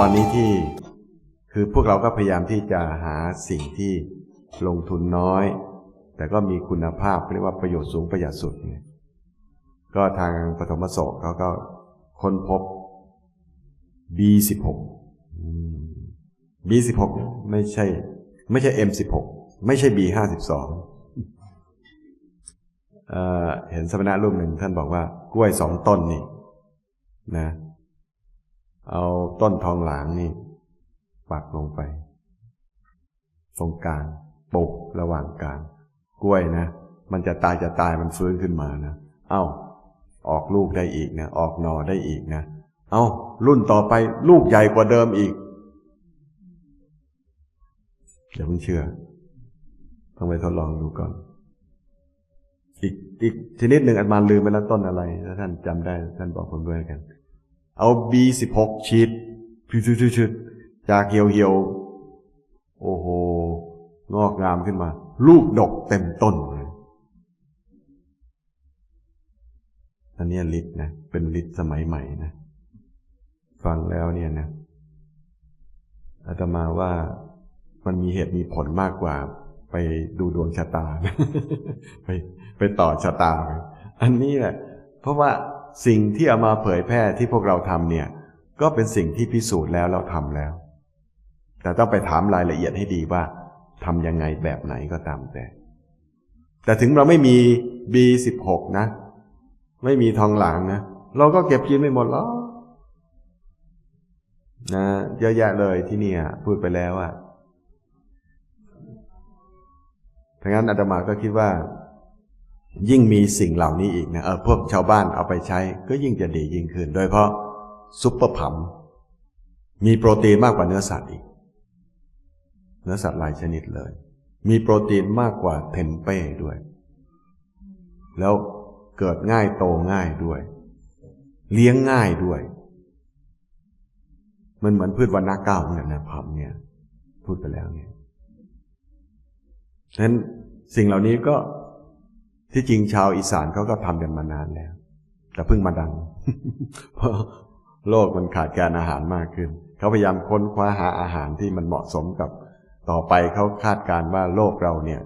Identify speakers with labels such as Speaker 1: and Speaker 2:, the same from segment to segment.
Speaker 1: ตอนนี้ที่คือพวกเราก็พยายามที่จะหาสิ่งที่ลงทุนน้อย แต่ก็มีคุณภาพเรียกว่าประโยชน์สูงประหยัดสุดเนี่ยก็ทางปฐมโศกเขาก็ค้นพบ B16 B16 ไม่ใช่ ไม่ใช่ M16 ไม่ใช่ B52 เอ่อเห็นสมณะรูปหนึ่งท่านบอกว่ากล้วยสองต้นนี่นะ เอาต้นทองหลางนี่ ปักลงไป ตรงกลางปลูกระหว่างกลางกล้วยนะ มันจะตายจะตายมันฟื้นขึ้นมานะ เอ้า ออกลูกได้อีกนะ ออกหน่อได้อีกนะ เอ้า รุ่นต่อไปลูกใหญ่กว่าเดิมอีกอย่าเพิ่งเชื่อ ต้องไปทดลองดูก่อน อีกอีกชนิดหนึ่งอันมาลืมไปแล้วต้นอะไร ถ้าท่านจำได้ท่านบอกผมด้วยกัน เอา B16 ชีดชุดๆๆจากเหี่ยวเหี่ยวๆโอ้โห งอกงามขึ้นมา ลูกดกเต็มต้นเลยอันนี้ฤทธิ์นะ เป็นฤทธิ์สมัยใหม่นะ ฟังแล้วเนี่ยนะอาตมาว่ามันมีเหตุมีผลมากกว่า ไปดูดวงชะตา ไปไปต่อชะตา อันนี้แหละ เพราะว่า สิ่งที่เอามาเผยแพร่ที่พวกเราทำเนี่ย ก็เป็นสิ่งที่พิสูจน์แล้วเราทำแล้ว แต่ต้องไปถามรายละเอียดให้ดีว่าทำยังไงแบบไหนก็ตามแต่ แต่ถึงเราไม่มี B16 นะ ไม่มีทองหลางนะ เราก็เก็บกินไม่หมดหรอกนะเยอะแยะเลยที่เนี่ยพูดไปแล้วอะทั้งนั้นอาตมาก็คิดว่า ยิ่งมีสิ่งเหล่านี้อีกนะเออพวกชาวบ้านเอาไปใช้ก็ยิ่งจะดียิ่งขึ้น โดยเพราะซุปเปอร์ผัมมีโปรตีนมากกว่าเนื้อสัตว์อีก เนื้อสัตว์หลายชนิดเลย มีโปรตีนมากกว่าเทมเป้ด้วย แล้วเกิดง่ายโตง่ายด้วย เลี้ยงง่ายด้วย มันเหมือนพืชวันนาเก้าเนี่ยนะผัมเนี่ย พูดไปแล้วเนี่ยฉะนั้นสิ่งเหล่านี้ก็ ที่จริงชาวอีสานเขาก็ทำกันมานานแล้ว แต่เพิ่งมาดัง เพราะโลกมันขาดการอาหารมากขึ้น เขาพยายามค้นคว้าหาอาหารที่มันเหมาะสมกับ ต่อไปเขาคาดการณ์ว่าโลกเราเนี่ย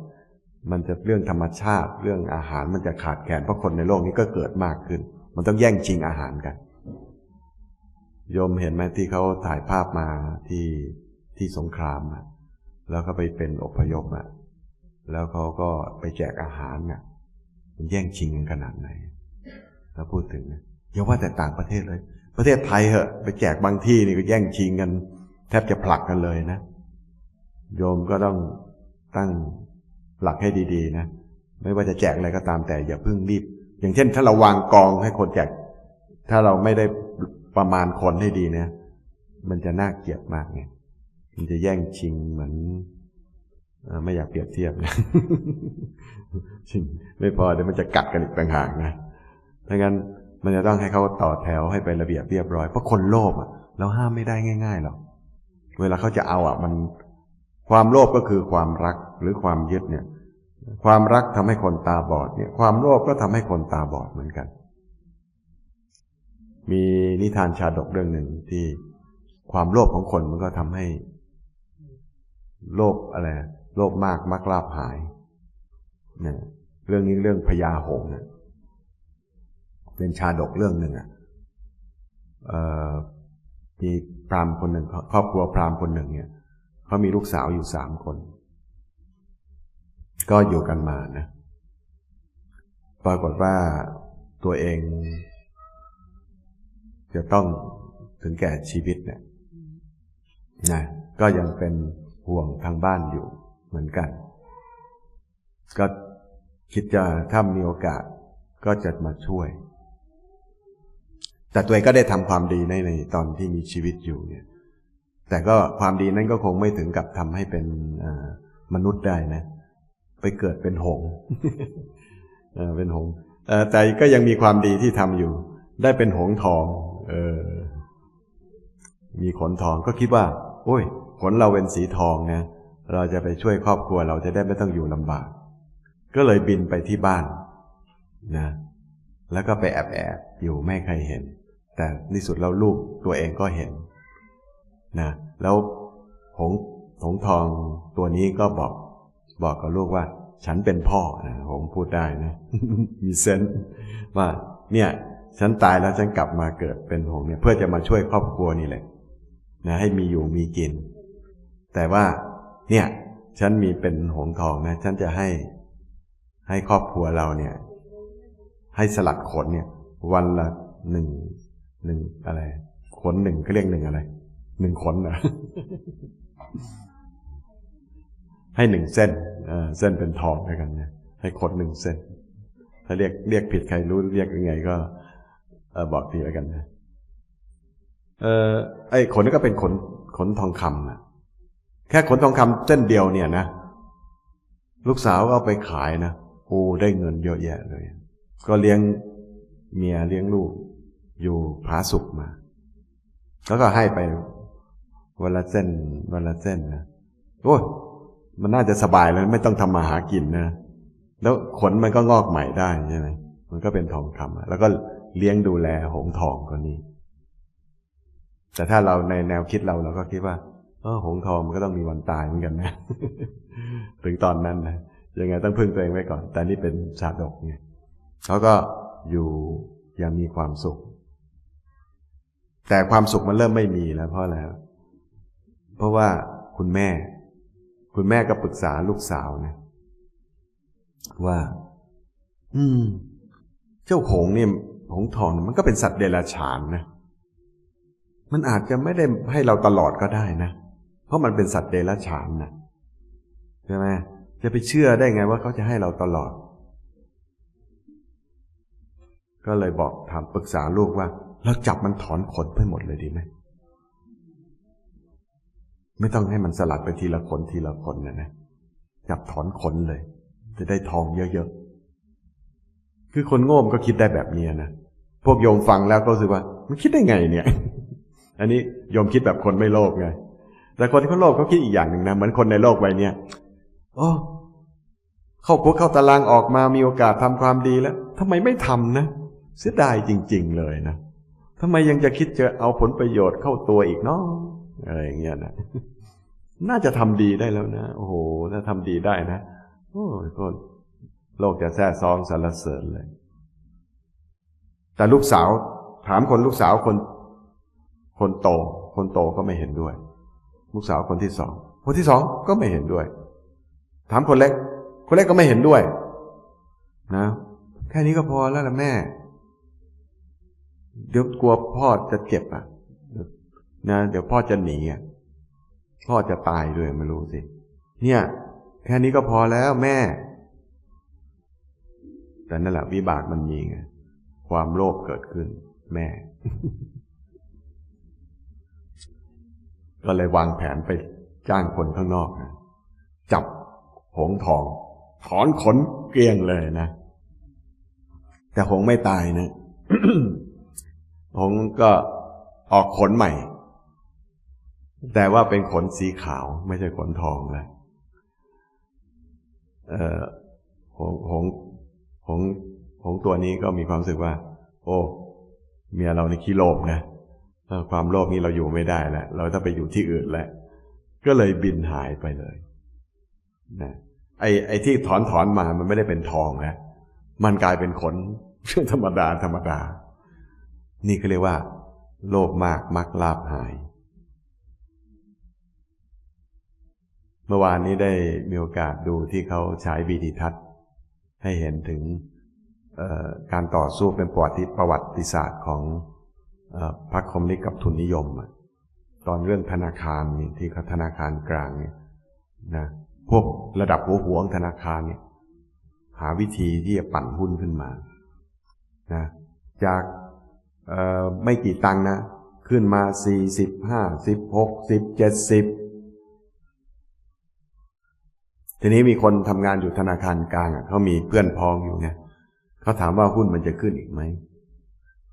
Speaker 1: มันจะเรื่องธรรมชาติเรื่องอาหารมันจะขาดแคลนเพราะคนในโลกนี้ก็เกิดมากขึ้น มันต้องแย่งชิงอาหารกันโยมเห็นไหมที่เขาถ่ายภาพมาที่ที่สงครามอะแล้วก็ไปเป็นอพยพอะแล้วเขาก็ไปแจกอาหารน่ะ มันแย่งชิงกันขนาดไหนแล้วพูดถึงนะอย่าว่าแต่ต่างประเทศเลย ประเทศไทยเหอะไปแจกบางที่นี่ก็แย่งชิงกัน แทบจะผลักกันเลยนะ โยมก็ต้องตั้งหลักให้ดี ๆ นะ ไม่ว่าจะแจกอะไรก็ตามแต่อย่าเพิ่งรีบ อย่างเช่น ถ้าเราวางกองให้คนแจก ถ้าเราไม่ได้ประมาณคนให้ดีเนี่ยมันจะน่าเกลียดมากไงมันจะแย่งชิงเหมือน ไม่อยากเปรียบเทียบนะชิงไม่พอเดี๋ยวมันจะกัดกันอีกต่างหากนะดังนั้นมันจะต้องให้เขาต่อแถวให้ไประเบียบเรียบร้อยเพราะคนโลภอะเราห้ามไม่ได้ง่ายๆหรอกเวลาเขาจะเอาอะมันความโลภก็คือความรักหรือความยึดเนี่ย ความรักทำให้คนตาบอดเนี่ย ความโลภก็ทำให้คนตาบอดเหมือนกัน มีนิทานชาดกเรื่องหนึ่งที่ความโลภของคนมันก็ทำให้ โลภอะไร โลภมากมักลาภหายเนี่ยเรื่องนี้เรื่องพญาหงนะเป็นชาดกเรื่องหนึ่งอะเอ่อมีพราหมณ์คนหนึ่งครอบครัวพราหมณ์คนหนึ่งเนี่ยเขามีลูกสาวอยู่สามคน ก็อยู่กันมานะปรากฏว่าตัวเอง จะต้องถึงแก่ชีวิตเนี่ยนะก็ยังเป็นห่วงทางบ้านอยู่ เหมือนกัน ก็คิดจะถ้ามีโอกาสก็จะมาช่วย แต่ตัวเองก็ได้ทำความดีในในตอนที่มีชีวิตอยู่เนี่ย แต่ก็ความดีนั้นก็คงไม่ถึงกับทำให้เป็นมนุษย์ได้นะ ไปเกิดเป็นหงส์เเป็นหงส์แต่ก็ยังมีความดีที่ทำอยู่ ได้เป็นหงส์ทอง เออ มีขนทองก็คิดว่า โอ้ย ขนเราเป็นสีทองนะ เราจะไปช่วยครอบครัวเราจะได้ไม่ต้องอยู่ลำบาก ก็เลยบินไปที่บ้านนะ แล้วก็ไปแอบแอบอยู่ไม่ใครเห็น แต่ในสุดแล้วลูกตัวเองก็เห็นนะแล้วหงหงทองตัวนี้ก็บอก บอกกับลูกว่า ฉันเป็นพ่อนะหงพูดได้นะ มีเซนว่า เนี่ย ฉันตายแล้วฉันกลับมาเกิดเป็นหงเนี่ย เพื่อจะมาช่วยครอบครัวนี่แหละนะให้มีอยู่มีกิน แต่ว่า เนี่ย ฉันมีเป็นหงทองนะ ฉันจะให้ให้ครอบครัวเราเนี่ย ให้สลัดขนเนี่ย วันละหนึ่งหนึ่งอะไร ขนหนึ่งเขาเรียกหนึ่งอะไรหนึ่งขนนะให้หนึ่งเส้นเออเส้นเป็นทองด้วยกันนะให้ขนหนึ่งเส้น ถ้าเรียกเรียกผิดใครรู้เรียกยังไงก็เออบอกทีแล้วกันนะเออไอ้ขนนี่ก็เป็นขนขนทองคำนะ แค่ขนทองคำเส้นเดียวเนี่ยนะ ลูกสาวก็เอาไปขายนะโอ้ได้เงินเยอะแยะเลย ก็เลี้ยงเมียเลี้ยงลูก อยู่ผาสุกมา แล้วก็ให้ไปวันละเส้นวันละเส้นนะโอ้มันน่าจะสบายแล้วไม่ต้องทำมาหากินนะ แล้วขนมันก็งอกใหม่ได้ใช่ไหมมันก็เป็นทองคำแล้วก็เลี้ยงดูแลหงทองคนนี้ แต่ถ้าเราในแนวคิดเราเราก็คิดว่า เออหงทองมันก็ต้องมีวันตายเหมือนกันนะ ถึงตอนนั้นนะยังไงต้องพึ่งตัวเองไว้ก่อน แต่นี่เป็นชาดกไงเขาก็อยู่ยังมีความสุข แต่ความสุขมันเริ่มไม่มีแล้วเพราะอะไรเพราะว่าคุณแม่ คุณแม่ก็ปรึกษาลูกสาวนะ ว่า อืม เจ้าหงเนี่ยหงทองมันก็เป็นสัตว์เดรัจฉานนะมันอาจจะไม่ได้ให้เราตลอดก็ได้นะ เพราะมันเป็นสัตว์เดรัจฉานนะใช่ไหมจะไปเชื่อได้ไงว่าเขาจะให้เราตลอด ก็เลยบอกถามปรึกษาลูกว่า เราจับมันถอนขนไปหมดเลยดีไหมไม่ต้องให้มันสลัดไปทีละคนทีละคนนะนะจับถอนขนเลย จะได้ทองเยอะๆ คือคนโง่มก็คิดได้แบบนี้นะ พวกโยมฟังแล้วก็รู้สึกว่า มันคิดได้ไงเนี่ย อันนี้โยมคิดแบบคนไม่โลภไง แต่คนที่เขาโลภเขาคิดอีกอย่างหนึ่งนะเหมือนคนในโลกใบนี้โอ้เข้าคุกเข้าตารางออกมามีโอกาสทำความดีแล้วทำไมไม่ทำนะ เสียดายจริง ๆ เลยนะทำไมยังจะคิดจะเอาผลประโยชน์เข้าตัวอีกเนาะอะไรอย่างเงี้ยนะน่าจะทำดีได้แล้วนะโอ้โหถ้าทำดีได้นะโอ้ยก็โลกจะแท้ซองสรรเสริญเลย แต่ลูกสาวถามคนลูกสาวคน คนโต คนโตก็ไม่เห็นด้วย ลูกสาวคนที่สอง คนที่สองก็ไม่เห็นด้วย ถามคนเล็ก คนเล็กก็ไม่เห็นด้วย นะ แค่นี้ก็พอแล้วล่ะแม่ เดี๋ยวกลัวพ่อจะเจ็บอะนะเดี๋ยวพ่อจะหนีอะพ่อจะตายด้วยไม่รู้สิ เนี่ย แค่นี้ก็พอแล้วแม่ แต่นั่นแหละวิบากมันมีไงความโลภเกิดขึ้น แม่ ก็เลยวางแผนไปจ้างคนข้างนอกนะจับหงทอง ถอนขนเกลียงเลยนะ แต่หงไม่ตายนะหงก็ออกขนใหม่ แต่ว่าเป็นขนสีขาว ไม่ใช่ขนทองแล้วเออหงหงหงหงตัวนี้ก็มีความรู้สึกว่า โอ้ เมียเราในขี้โลภนะ ความโลภนี้เราอยู่ไม่ได้แล้วเราต้องไปอยู่ที่อื่นแล้ว ก็เลยบินหายไปเลยนะไอ้ไอ้ที่ถอนถอนมามันไม่ได้เป็นทองนะมันกลายเป็นขนเรื่องธรรมดาธรรมดา นี่เขาเรียกว่า โลภมากมักลาบหาย เมื่อวานนี้ได้มีโอกาสดูที่เขาฉายวีดีทัศน์ ให้เห็นถึงการต่อสู้เป็นประวัติประวัติศาสตร์ของ พรรคคอมมิวนิสต์กับทุนนิยมตอนเรื่องธนาคารนี่ที่ธนาคารกลางเนี่ยนะพวกระดับหัวหัวงธนาคารเนี่ยหาวิธีที่จะปั่นหุ้นขึ้นมานะจากไม่กี่ตังค์นะ ขึ้นมาสี่สิบห้าสิบหกสิบเจ็ดสิบทีนี้มีคนทำงานอยู่ธนาคารกลางเขามีเพื่อนพ้องอยู่ไงเขาถามว่าหุ้นมันจะขึ้นอีกไหม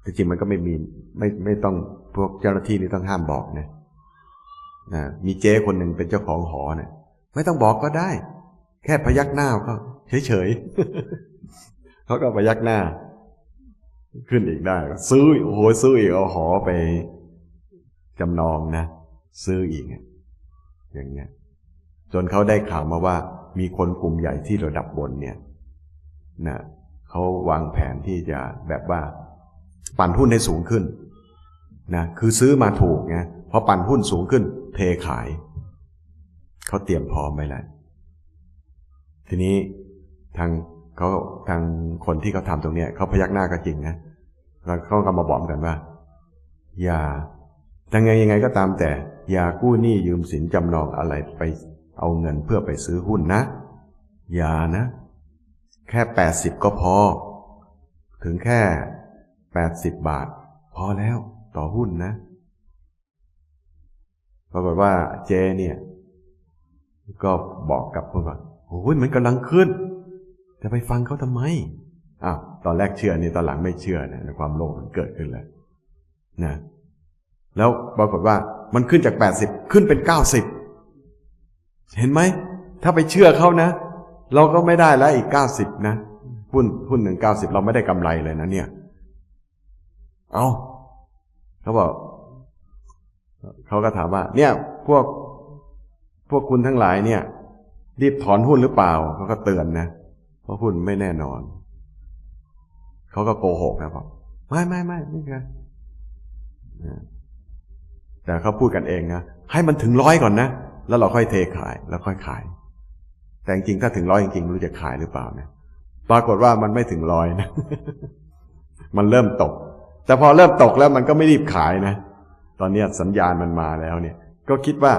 Speaker 1: จริงๆมันก็ไม่มีไม่ไม่ต้องพวกเจ้าหน้าที่นี่ต้องห้ามบอกนะนะมีเจ๊คนหนึ่งเป็นเจ้าของหอเนะี่ยไม่ต้องบอกก็ได้ แค่พยักหน้าเขาเฉยๆเขาก็พยักหน้า ขึ้นอีกได้ ซื้อโอ้โหซื้ออีกเอาหอไปจำนองนะซื้ออีกอย่างเงี้ย จนเขาได้ข่าวมาว่า มีคนกลุ่มใหญ่ที่ระดับบนเนี่ยนะเขาวางแผนที่จะแบบว่า ปั่นหุ้นให้สูงขึ้นนะคือซื้อมาถูกไงพอปั่นหุ้นสูงขึ้น เทขาย เขาเตรียมพร้อมไว้แล้วทีนี้ทางเขาทางคนที่เขาทำตรงเนี้ยเขาพยักหน้าก็จริงนะแล้วเขาก็มาบอกกันว่า อย่ายังไงยังไงก็ตามแต่ อย่ากู้หนี้ยืมสินจำนองอะไรไปเอาเงินเพื่อไปซื้อหุ้นนะ อย่านะ แค่แปดสิบก็พอ ถึงแค่ แปดสิบบาท พอแล้วต่อหุ้นนะปรากฏว่าเจเนี่ย ก็บอกกับพวกว่าโอ้ยมันกำลังขึ้น จะไปฟังเขาทำไมอ้าวตอนแรกเชื่อนี่ตอนหลังไม่เชื่อนะความโลภมันเกิดขึ้นเลยนะ แล้วปรากฏว่ามันขึ้นจาก 80 ขึ้นเป็น 90 เห็นไหม ถ้าไปเชื่อเขานะ เราก็ไม่ได้แล้วอีก 90 นะหุ้นหุ้นหนึ่งเก้าสิบเราไม่ได้กำไรเลยนะเนี่ย เอาเขาบอกเขาก็ถามว่า เนี่ย พวกพวกคุณทั้งหลายเนี่ย รีบถอนหุ้นหรือเปล่าเขาก็เตือนนะเพราะหุ้นไม่แน่นอน เขาก็โกหกนะบอกไม่ไม่ไม่ไม่ใช่แต่เขาพูดกันเองนะให้มันถึงร้อยก่อนนะแล้วเราค่อยเทขาย แล้วค่อยขาย แต่จริงถ้าถึงร้อยจริงๆไม่รู้จะขายหรือเปล่านะปรากฏว่ามันไม่ถึงร้อยนะมันเริ่มตก แต่พอเริ่มตกแล้วมันก็ไม่รีบขายนะ ตอนนี้สัญญาณมันมาแล้วเนี่ย ก็คิดว่า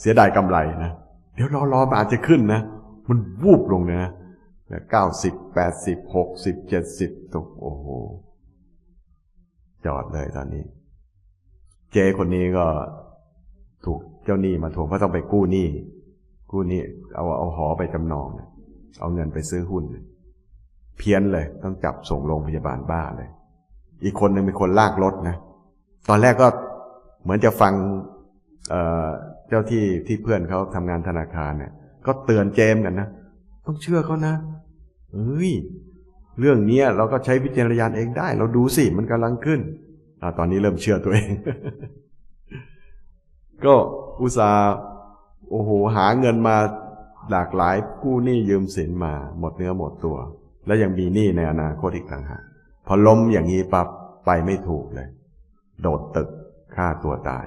Speaker 1: เสียดายกำไรนะ เดี๋ยวรอรอมันอาจจะขึ้นนะ มันวูบลงเลยนะเก้าสิบแปดสิบหกสิบเจ็ดสิบตกโอ้โห จอดเลยตอนนี้ เจคนนี้ก็ถูกเจ้าหนี้มาทวงเพราะต้องไปกู้หนี้กู้หนี้เอาเอาหอไปจำนอง เอาเงินไปซื้อหุ้น เพี้ยนเลย ต้องจับส่งโรงพยาบาลบ้าเลย อีกคนหนึ่งเป็นคนลากรถนะ ตอนแรกก็เหมือนจะฟังเเจ้าที่ที่เพื่อนเขาทำงานธนาคารเนี่ย ก็เตือนเจมกันนะ ต้องเชื่อเขานะเอ้ย เรื่องนี้เราก็ใช้วิจารณญาณเองได้ เราดูสิ มันกำลังขึ้นอตอนนี้เริ่มเชื่อตัวเอง ก็อุตส่าห์โอ้โหหาเงินมาหลากหลายกู้หนี้ยืมสินมา หมดเนื้อหมดตัว แล้วยังมีหนี้ในอนาคตอีกต่างหาก อล้มอย่างนี้ปั๊บไปไม่ถูกเลย โดดตึกฆ่าตัวตาย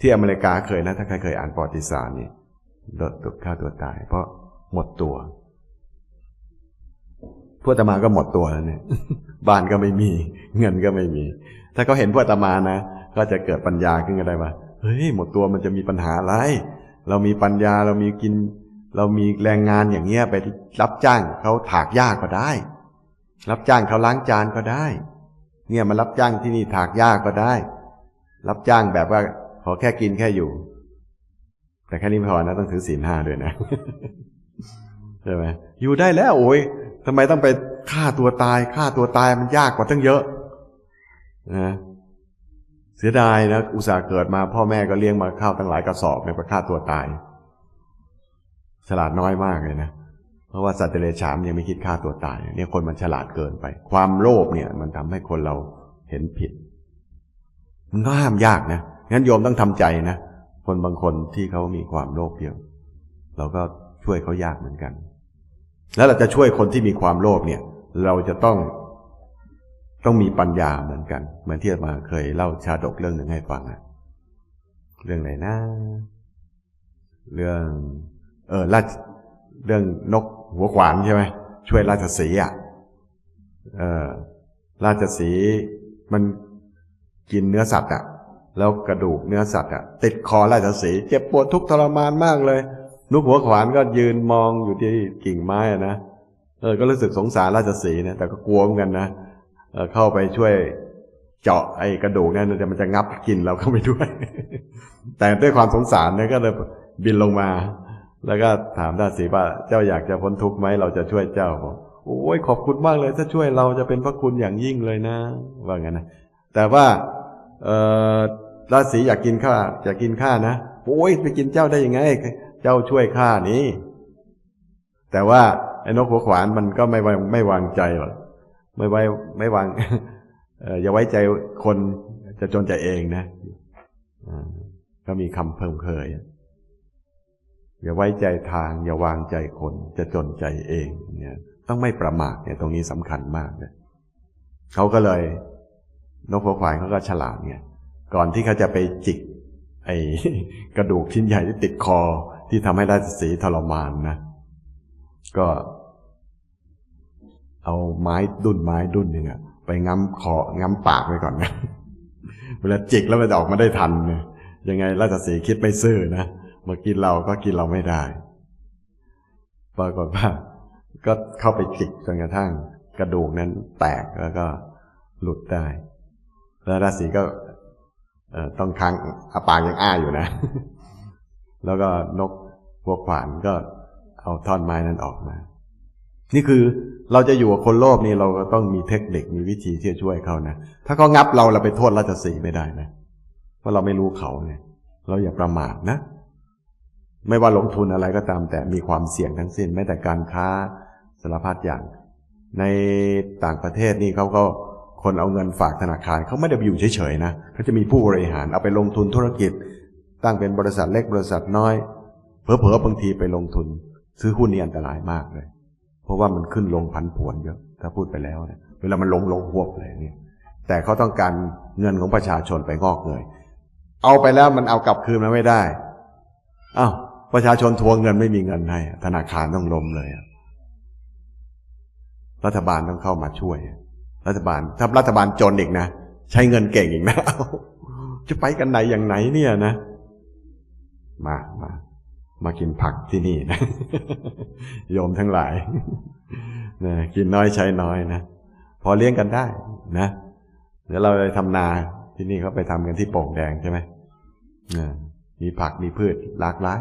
Speaker 1: ที่อเมริกาเคยนะ ถ้าใครเคยอ่านประวัติศาสตร์นี่โดดตึกฆ่าตัวตาย เพราะหมดตัวพวกตมาก็หมดตัวแล้วเนี่ย บ้านก็ไม่มี เงินก็ไม่มี ถ้าเขาเห็นพวกตมานะ ก็จะเกิดปัญญาขึ้นก็ได้ว่าเฮ้ยหมดตัวมันจะมีปัญหาอะไร เรามีปัญญาเรามีกิน เรามีแรงงานอย่างเงี้ยไปรับจ้างเขาถากหญ้าก็ได้ รับจ้างเขาล้างจานก็ได้ เนี่ยมารับจ้างที่นี่ถากหญ้าก็ได้ รับจ้างแบบว่าขอแค่กินแค่อยู่ แต่แค่นี้พอนะต้องถือศีลห้าด้วยนะใช่ไหมอยู่ได้แล้ว โอ้ยทำไมต้องไปฆ่าตัวตายฆ่าตัวตายมันยากกว่าตั้งเยอะนะเสียดายนะอุตส่าห์เกิดมา พ่อแม่ก็เลี้ยงมาข้าวตั้งหลายกระสอบเนี่ยไปฆ่าตัวตาย ฉลาดน้อยมากเลยนะ เพราะว่าสัตว์เดรัจฉานยังไม่คิดฆ่าตัวตายเนี่ยคนมันฉลาดเกินไป ความโลภเนี่ย มันทำให้คนเราเห็นผิด มันก็ห้ามยากนะงั้นโยมต้องทำใจนะคนบางคนที่เขามีความโลภเยอะเราก็ช่วยเขายากเหมือนกัน แล้วเราจะช่วยคนที่มีความโลภเนี่ย เราจะต้องต้องมีปัญญาเหมือนกัน เหมือนที่มาเคยเล่าชาดกเรื่องหนึ่งให้ฟังอะเรื่องไหนนะ เรื่อง เออราชเรื่องนก หัวขวานใช่ไหมช่วยราชสีอะเออราชสีมันกินเนื้อสัตว์อะ แล้วกระดูกเนื้อสัตว์อะ ติดคอราชสีเจ็บปวดทุกทรมานมากเลยนุกหัวขวานก็ยืนมองอยู่ที่กิ่งไม้นะเออก็รู้สึกสงสารราชสีนะแต่ก็กลัวเหมือนกันนะเออเข้าไปช่วยเจาะไอ้กระดูกนั่นจะมันจะงับกินเราเข้าไปด้วย แต่ด้วยความสงสารเนี่ยก็เลยบินลงมา แล้วก็ถามราชสีว่าเจ้าอยากจะพ้นทุกข์ไหมเราจะช่วยเจ้าบอกโอ้ยขอบคุณมากเลย ถ้าช่วยเราจะเป็นพระคุณอย่างยิ่งเลยนะ ว่างั้นนะแต่ว่าเออราชสีอยากกินข้าอยากกินข้านะโอ้ยไปกินเจ้าได้ยังไง เจ้าช่วยข้านี้ แต่ว่าไอ้นกหัวขวานมันก็ไม่ไม่วางใจหรอกไม่ไว้ไม่วางอย่าไว้ใจคนจะจนใจเองนะก็มีคำเพิ่มเคย อย่าไว้ใจทาง อย่าวางใจคนจะจนใจเองเนี่ยต้องไม่ประมาทเนี่ยตรงนี้สำคัญมากเลยเขาก็เลยนกหัวขวายเขาก็ฉลาดเนี่ยก่อนที่เขาจะไปจิก ไอ้กระดูกชิ้นใหญ่ที่ติดคอที่ทำให้ราชสีทรมานนะก็ เอาไม้ดุนไม้ดุนหนึ่งอะไปง้ำคอง้ำปากไปก่อนนะเวลาจิกแล้วมันจะออกมาได้ทันเนี่ยยังไงราชสีคิดไม่ซื่อนะ มากินเราก็กินเราไม่ได้ ปรากฏว่าก็เข้าไปจิกจนกระทั่งกระดูกนั้นแตกแล้วก็หลุดได้ แล้วราชสีก็ต้องค้างอาปากยังอ้าอยู่นะ แล้วก็นกหัวขวานก็เอาท่อนไม้นั้นออกมา นี่คือเราจะอยู่กับคนโลภนี่เราก็ต้องมีเทคนิคมีวิธีที่จะช่วยเขานะ ถ้าเขางับเราเราไปโทษราชสีไม่ได้นะ เพราะเราไม่รู้เขาเนี่ย เราอย่าประมาทนะ ไม่ว่าลงทุนอะไรก็ตามแต่มีความเสี่ยงทั้งสิ้นแม้แต่การค้าสารพัดอย่าง ในต่างประเทศนี่เขาก็คนเอาเงินฝากธนาคารเขาไม่ได้อยู่เฉยๆนะเขาจะมีผู้บริหารเอาไปลงทุนธุรกิจ ตั้งเป็นบริษัทเล็กบริษัทน้อยเผลอๆบางทีไปลงทุน ซื้อหุ้นนี่อันตรายมากเลย เพราะว่ามันขึ้นลงพันผวนเยอะถ้าพูดไปแล้วเนี่ยเวลามันลงลงหวบเลยเนี่ยแต่เขาต้องการเงินของประชาชนไปงอกเงยเอาไปแล้วมันเอากลับคืนมาไม่ได้อ้าว ประชาชนทวงเงินไม่มีเงินให้ ธนาคารต้องล้มเลย รัฐบาลต้องเข้ามาช่วย รัฐบาล ถ้ารัฐบาลจนอีกนะ ใช้เงินเก่งอีกนะจะไปกันไหนอย่างไหนเนี่ยนะ มามามากินผักที่นี่นะโยมทั้งหลายนะกินน้อยใช้น้อยนะ พอเลี้ยงกันได้นะเดี๋ยวเราไปทำนาที่นี่เขาไปทำกันที่โป่งแดงใช่ไหมนะมีผักมีพืชหลากหลาย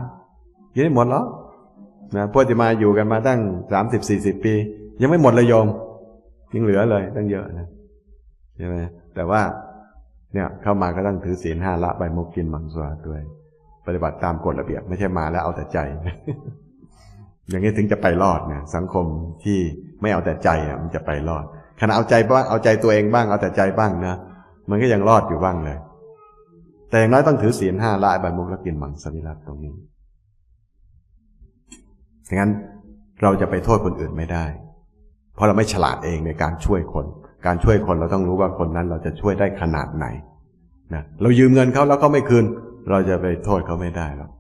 Speaker 1: กินได้หมดแล้วนะพวกที่มาอยู่กันมาตั้งสามสิบสี่สิบปี ยังไม่หมดเลยโยมยังเหลือเลยตั้งเยอะนะใช่ไหมแต่ว่า เนี่ยเข้ามาก็ต้องถือศีลห้าละใบมุกกินมังสวิรัติด้วย ปฏิบัติตามกฎระเบียบ ไม่ใช่มาแล้วเอาแต่ใจ อย่างนี้ถึงจะไปรอดนะสังคมที่ไม่เอาแต่ใจนะมันจะไปรอดขณะเอาใจบ้างเอาใจตัวเองบ้างเอาแต่ใจบ้างนะมันก็ยังรอดอยู่บ้างเลย แต่อย่างน้อยต้องถือศีลห้าละใบมุกแล้วกินมังสวิรัติตรงนี้ ดังนั้นเราจะไปโทษคนอื่นไม่ได้ เพราะเราไม่ฉลาดเองในการช่วยคน การช่วยคนเราต้องรู้ว่าคนนั้นเราจะช่วยได้ขนาดไหนนะเรายืมเงินเขาแล้วเขาไม่คืน เราจะไปโทษเขาไม่ได้หรอก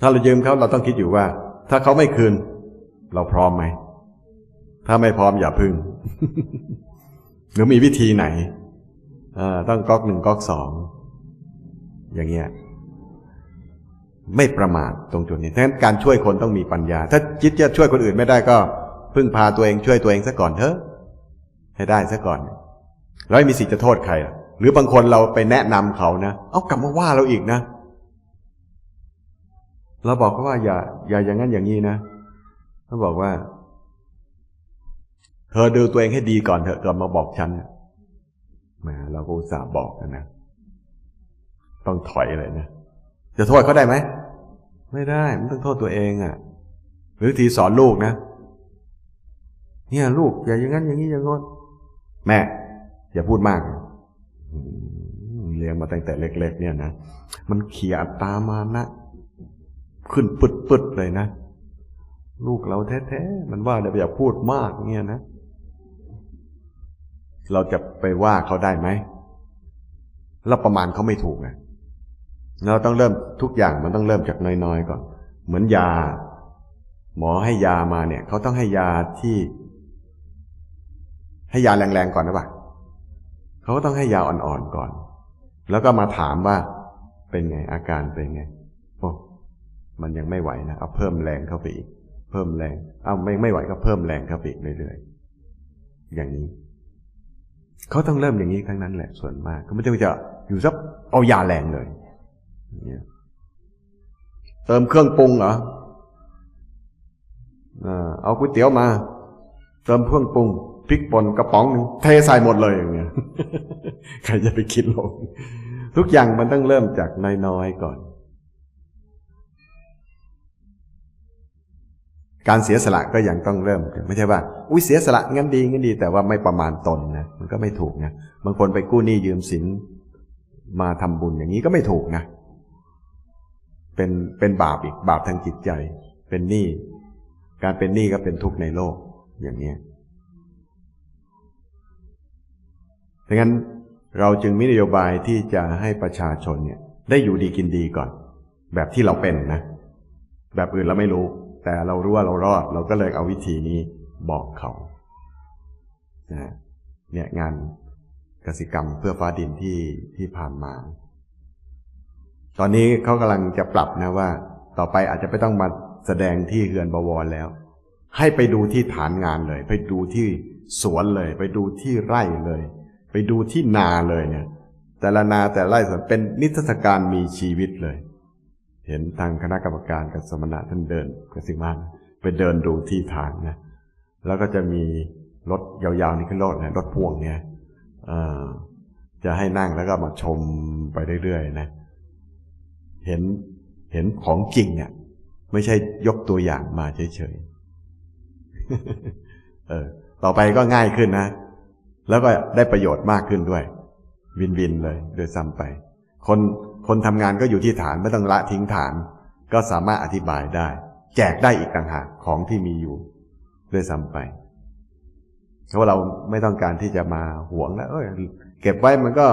Speaker 1: ถ้าเรายืมเขาเราต้องคิดอยู่ว่า ถ้าเขาไม่คืน เราพร้อมไหมถ้าไม่พร้อมอย่าพึ่ง หรือมีวิธีไหนต้องก๊อกหนึ่งก๊อกสองอย่างเงี้ย ไม่ประมาทตรงจุดนี้ดังนั้นการช่วยคนต้องมีปัญญา ถ้าคิดจะช่วยคนอื่นไม่ได้ก็ พึ่งพาตัวเองช่วยตัวเองซะก่อนเถอะ ให้ได้ซะก่อน แล้วมีสิทธิ์จะโทษใครหรือบางคนเราไปแนะนำเขานะเอากลับมาว่าเราอีกนะ เราบอกเขาว่าอย่า อย่าอย่างนั้นอย่างนี้นะเขาบอกว่า เธอดูตัวเองให้ดีก่อนเถอะก่อนมาบอกฉันแหมเราก็อุตส่าห์บอกนะนะต้องถอยเลยนะจะโทษเขาได้ไหม ไม่ได้มันต้องโทษตัวเองอะ่ะ หรือทีสอนลูกนะ เนี่ยลูกอย่าอย่างนั้นอย่างนี้อย่างงอนแม่ อย่าพูดมาก เลี้ยงมาตั้งแต่เล็ก ๆ เนี่ยนะมันเขี่ยตามานะ ขึ้นปึดๆเลยนะ ลูกเราแท้ๆมันว่าเดี๋ยวอย่าพูดมากเงี้ยนะ เราจะไปว่าเขาได้ไหมเราประมาณเขาไม่ถูกไง เราต้องเริ่มทุกอย่างมันต้องเริ่มจากน้อยๆก่อน เหมือนยา หมอให้ยามาเนี่ยเขาต้องให้ยาที่ ให้ยาแรงๆก่อนนะปะเขาก็ต้องให้ยาอ่อนๆก่อน แล้วก็มาถามว่า เป็นไงอาการเป็นไงโอ้มันยังไม่ไหวนะเอาเพิ่มแรงเข้าไปอีก เพิ่มแรงเอาไม่ไม่ไหวก็เพิ่มแรงเข้าไปอีกเรื่อยๆอย่างนี้เขาต้องเริ่มอย่างนี้ครั้งนั้นแหละส่วนมากเขาไม่ใช่ว่าจะอยู่ซับเอายาแรงเลย เติมเครื่องปรุงเหรอเอาก๋วยเตี๋ยวมา เติมเครื่องปรุงพริกป่นกระป๋องหนึ่งเทใส่หมดเลยอย่างเงี้ยใครจะไปคิดลง ทุกอย่างมันต้องเริ่มจากน้อยๆก่อน การเสียสละก็ยังต้องเริ่ม ไม่ใช่ว่าอุ้ยเสียสละงั้นดีงั้นดี แต่ว่าไม่ประมาณตนนะมันก็ไม่ถูกนะบางคนไปกู้หนี้ยืมสินมาทำบุญอย่างนี้ก็ไม่ถูกนะ เป็นเป็นบาปอีกบาปทางจิตใจ เป็นหนี้การเป็นหนี้ก็เป็นทุกข์ในโลกอย่างนี้ดังนั้นเราจึงมีนโยบายที่จะให้ประชาชนเนี่ย ได้อยู่ดีกินดีก่อน แบบที่เราเป็นนะ แบบอื่นเราไม่รู้ แต่เรารู้ว่าเรารอด เราก็เลยเอาวิธีนี้บอกเขานะเนี่ยงานกสิกรรมเพื่อฟ้าดินที่ที่ผ่านมา ตอนนี้เขากำลังจะปรับนะว่า ต่อไปอาจจะไม่ต้องมาแสดงที่เฮือนบวรแล้ว ให้ไปดูที่ฐานงานเลย ไปดูที่สวนเลย ไปดูที่ไร่เลย ไปดูที่นาเลยเนี่ย แต่ละนาแต่ละไร่สวนเป็นนิทรรศการมีชีวิตเลย เห็นทางคณะกรรมการกับสมณะท่านเดินกสิมานไปเดินดูที่ฐานนะแล้วก็จะมีรถยาวๆนี่คือรถนะรถพ่วงเนี่ยจะให้นั่งแล้วก็มาชมไปเรื่อยๆนะ เห็นเห็นของจริงเนี่ยไม่ใช่ยกตัวอย่างมาเฉยๆเออ ต่อไปก็ง่ายขึ้นนะ แล้วก็ได้ประโยชน์มากขึ้นด้วย วินวินเลยโดยซ้ำไป คนคนทำงานก็อยู่ที่ฐานไม่ต้องละทิ้งฐาน ก็สามารถอธิบายได้ แจกได้อีกต่างหากของที่มีอยู่ด้วยซ้ำไปเพราะเราไม่ต้องการที่จะมาหวงแล้วเอ้ยเก็บไว้มันก็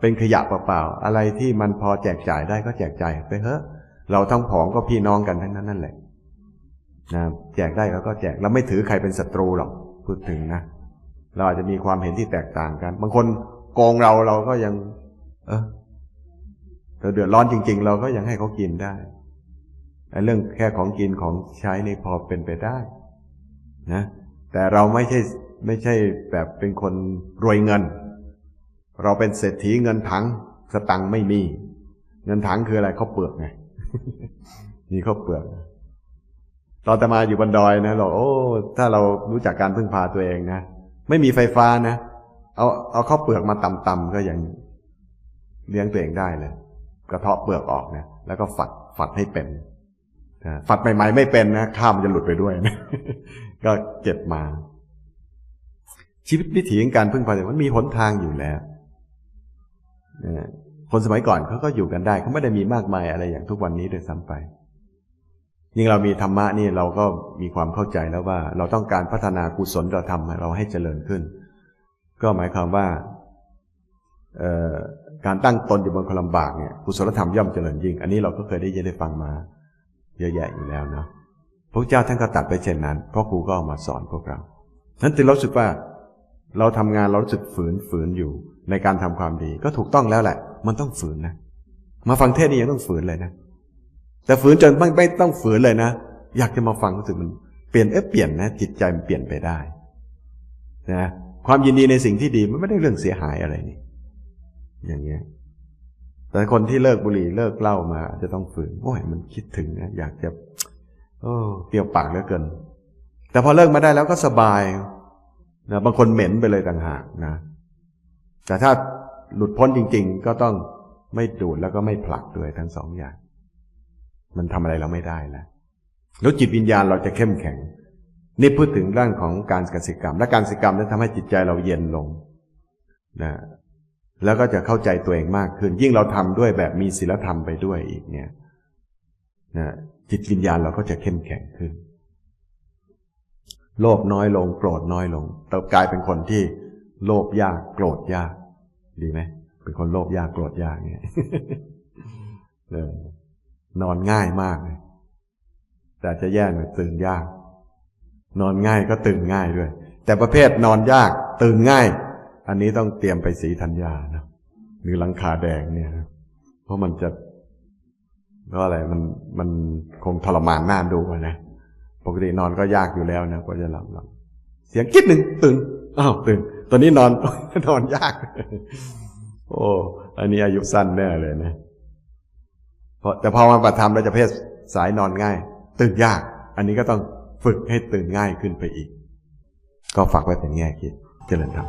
Speaker 1: เป็นขยะเปล่าๆ อะไรที่มันพอแจกจ่ายได้ก็แจกจ่ายไปเถอะเราทั้งผองก็พี่น้องกันทั้งนั้นนั่นแหละนะแจกได้แล้วก็แจกเราไม่ถือใครเป็นศัตรูหรอกพูดถึงนะเราอาจจะมีความเห็นที่แตกต่างกัน บางคนโกงเราเราก็ยัง เออเราเดือดร้อนจริง ๆ เราก็ยังให้เขากินได้เรื่องแค่ของกินของใช้นี่พอเป็นไปได้ นะ แต่เราไม่ใช่ไม่ใช่แบบเป็นคนรวยเงิน เราเป็นเศรษฐีเงินถังสตังค์ไม่มี เงินถังคืออะไรเขาเปลือกไงนี่เขาเปลือกตอนแต่มาอยู่บนดอยนะเราโอ้ ถ้าเรารู้จักการพึ่งพาตัวเองนะไม่มีไฟฟ้านะเอาเอาข้าวเปลือกมาตำๆก็ยังเลี้ยงตัวเองได้เลยกระเทาะเปลือกออกนะแล้วก็ฝัดฝัดให้เป็นฝัดใหม่ๆไม่เป็นนะข้ามันจะหลุดไปด้วยนะก็เก็บมา ชีวิตวิถีของการพึ่งพาตัวเองมันมีหนทางอยู่แล้ว คนสมัยก่อนเขาก็อยู่กันได้เขาไม่ได้มีมากมายอะไรอย่างทุกวันนี้โดยซ้ำไป ยิ่งเรามีธรรมะนี่เราก็มีความเข้าใจแล้วว่า เราต้องการพัฒนากุศลเราทำเราให้เจริญขึ้น ก็หมายความว่าการตั้งตนอยู่บนความลำบากเนี่ยกุศลธรรมย่อมเจริญยิ่ง อันนี้เราก็เคยได้ยินได้ฟังมา เยอะแยะอยู่แล้วเนาะพระเจ้าท่านก็ตัดไปเช่นนั้น เพราะครูก็เอามาสอนพวกเรานั้นจึงรู้สึกว่า เราทำงานเรารู้สึกฝืนฝืนอยู่ในการทำความดี ก็ถูกต้องแล้วแหละ มันต้องฝืนนะ มาฟังเทศนี้ยังต้องฝืนเลยนะ แต่ฝืนจนไม่ไม่ต้องฝืนเลยนะ อยากจะมาฟังรู้สึกมันเปลี่ยนเอ๊ะเปลี่ยนนะ จิตใจมันเปลี่ยนไปได้นะความยินดีในสิ่งที่ดีมันไม่ได้เรื่องเสียหายอะไรนี่ อย่างเงี้ย แต่คนที่เลิกบุหรี่เลิกเหล้ามาจะต้องฝืนโอ้ยมันคิดถึงนะอยากจะ โอ้เปรี้ยวปากเหลือเกิน แต่พอเลิกมาได้แล้วก็สบาย นะบางคนเหม็นไปเลยต่างหากนะ แต่ถ้าหลุดพ้นจริง ๆ ก็ต้องไม่ดูดแล้วก็ไม่ผลักด้วยทั้งสองอย่าง มันทำอะไรเราไม่ได้แล้วแล้วจิตวิญญาณเราจะเข้มแข็ง นี่พูดถึงเรื่องของการกสิกรรม และการกสิกรรมนั้นทำให้จิตใจเราเย็นลงนะแล้วก็จะเข้าใจตัวเองมากขึ้น ยิ่งเราทำด้วยแบบมีศีลธรรมไปด้วยอีกเนี่ยนะจิตวิญญาณเราก็จะเข้มแข็งขึ้น โลภน้อยลง โกรธน้อยลงเติบกลายเป็นคนที่โลภยากโกรธยาก ดีไหมเป็นคนโลภยากโกรธยากเนี่ยนอนง่ายมากเลยแต่จะแย่หน่อยตื่นยาก นอนง่ายก็ตื่นง่ายด้วย แต่ประเภทนอนยาก ตื่นง่าย อันนี้ต้องเตรียมไปสีธัญญานะหรือหลังคาแดงเนี่ยเพราะมันจะเพราะอะไรมันมันคงทรมานน่าดูนะ ปกตินอนก็ยากอยู่แล้วนะกว่าจะหลับหลับเสียงกิ๊ดหนึ่งตื่นอ้าวตื่นตอนนี้นอนนอนยาก โอ้อันนี้อายุสั้นแน่เลยนะเพราะแต่พอมาปฏิธรรมเราจะเพศสายนอนง่าย ตื่นยาก อันนี้ก็ต้องฝึกให้ตื่นง่ายขึ้นไปอีก ก็ฝากไว้เป็นแง่คิดเจริญธรรม